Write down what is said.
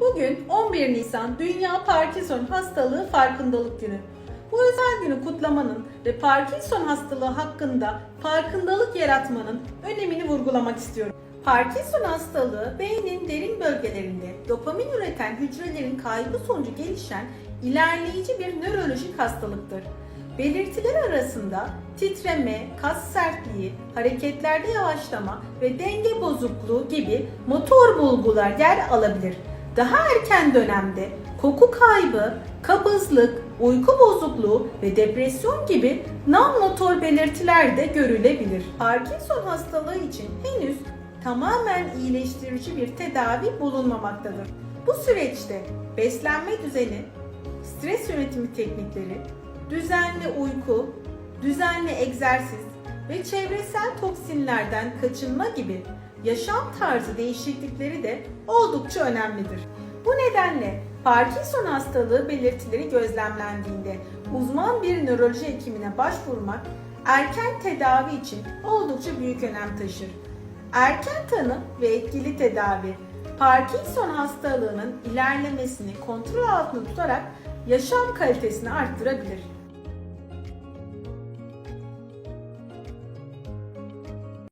Bugün 11 Nisan Dünya Parkinson Hastalığı Farkındalık Günü. Bu özel günü kutlamanın ve Parkinson hastalığı hakkında farkındalık yaratmanın önemini vurgulamak istiyorum. Parkinson hastalığı beynin derin bölgelerinde dopamin üreten hücrelerin kaybı sonucu gelişen ilerleyici bir nörolojik hastalıktır. Belirtiler arasında titreme, kas sertliği, hareketlerde yavaşlama ve denge bozukluğu gibi motor bulgular yer alabilir. Daha erken dönemde koku kaybı, kabızlık, uyku bozukluğu ve depresyon gibi non-motor belirtiler de görülebilir. Parkinson hastalığı için henüz tamamen iyileştirici bir tedavi bulunmamaktadır. Bu süreçte beslenme düzeni, stres yönetimi teknikleri, düzenli uyku, düzenli egzersiz ve çevresel toksinlerden kaçınma gibi yaşam tarzı değişiklikleri de oldukça önemlidir. Bu nedenle Parkinson hastalığı belirtileri gözlemlendiğinde uzman bir nöroloji hekimine başvurmak erken tedavi için oldukça büyük önem taşır. Erken tanı ve etkili tedavi Parkinson hastalığının ilerlemesini kontrol altında tutarak yaşam kalitesini arttırabilir.